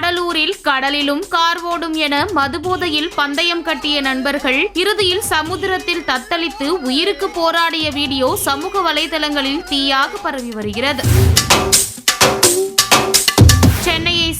கடலூரில் கடலிலும் கார் ஓடும் என மதுபோதையில் பந்தயம் கட்டிய நண்பர்கள் இறுதியில் சமுத்திரத்தில் தத்தளித்து உயிருக்கு போராடிய வீடியோ சமூக வலைதளங்களில் தீயாக பரவி வருகிறது.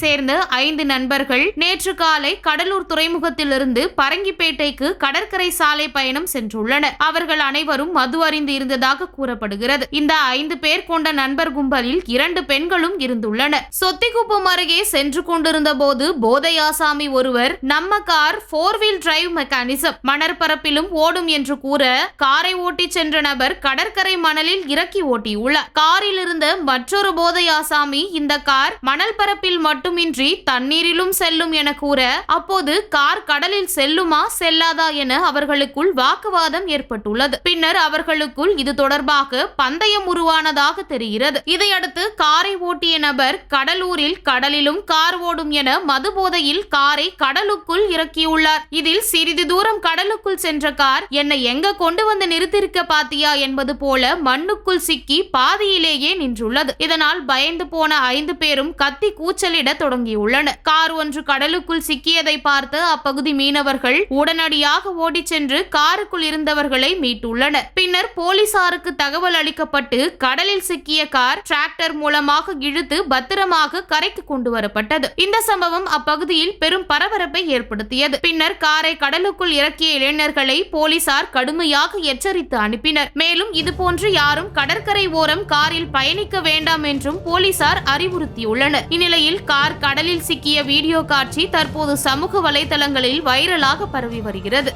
சேர்ந்த ஐந்து நண்பர்கள் நேற்று காலை கடலூர் துறைமுகத்திலிருந்து பரங்கிப்பேட்டைக்கு கடற்கரை சாலை பயணம் சென்றுள்ளனர். அவர்கள் அனைவரும் மது அறிந்து இருந்ததாக கூறப்படுகிறது. இந்த ஐந்து பேர் கொண்ட நண்பர் கும்பலில் இரண்டு பெண்களும் இருந்துள்ளனர். சொத்திக்குப்பம் அருகே சென்று கொண்டிருந்த போது போதை ஆசாமி ஒருவர் நம்ம car four wheel drive mechanism மணற்பரப்பிலும் ஓடும் என்று கூற காரை ஓட்டி சென்ற நபர் கடற்கரை மணலில் இறக்கி ஓட்டியுள்ளார். காரில் இருந்த மற்றொரு போதை ஆசாமி இந்த கார் மணல் பரப்பில் மட்டும் மட்டுமின்றி தண்ணீரிலும் செல்லும் என கூற அப்போது கார் கடலில் செல்லுமா செல்லாதா என அவர்களுக்குள் வாக்குவாதம் ஏற்பட்டுள்ளது. பின்னர் அவர்களுக்குள் இது தொடர்பாக பந்தயம் உருவானதாக தெரிகிறது. இதையடுத்து காரை ஓட்டிய நபர் கடலூரில் கடலிலும் கார் ஓடும் என மதுபோதையில் காரை கடலுக்குள் இறக்கியுள்ளார். இதில் சிறிது தூரம் கடலுக்குள் சென்ற கார் என்னை எங்க கொண்டு வந்து நிறுத்திருக்க பாத்தியா என்பது போல மண்ணுக்குள் சிக்கி பாதியிலேயே நின்றுள்ளது. இதனால் பயந்து போன ஐந்து பேரும் கத்தி கூச்சலிட தொடங்கியுள்ளன. கார் ஒன்று கடலுக்குள் சிக்கியதை பார்த்து அப்பகுதி மீனவர்கள் உடனடியாக ஓடிச் சென்று காருக்குள் இருந்தவர்களை மீட்டுள்ளனர். பின்னர் போலீசாருக்கு தகவல் அளிக்கப்பட்டு கடலில் சிக்கிய கார் டிராக்டர் மூலமாக இழுத்து பத்திரமாக கரைக்கு கொண்டு வரப்பட்டது. இந்த சம்பவம் அப்பகுதியில் பெரும் பரபரப்பை ஏற்படுத்தியது. பின்னர் காரை கடலுக்குள் இறக்கிய இளைஞர்களை போலீசார் கடுமையாக எச்சரித்து அனுப்பினர். மேலும் இதுபோன்று யாரும் கடற்கரை ஓரம் காரில் பயணிக்க வேண்டாம் என்றும் போலீசார் அறிவுறுத்தியுள்ளனர். இந்நிலையில் கார் கார் கடலில் சிக்கிய வீடியோ காட்சி தற்போது சமூக வலைதளங்களில் வைரலாக பரவி வருகிறது.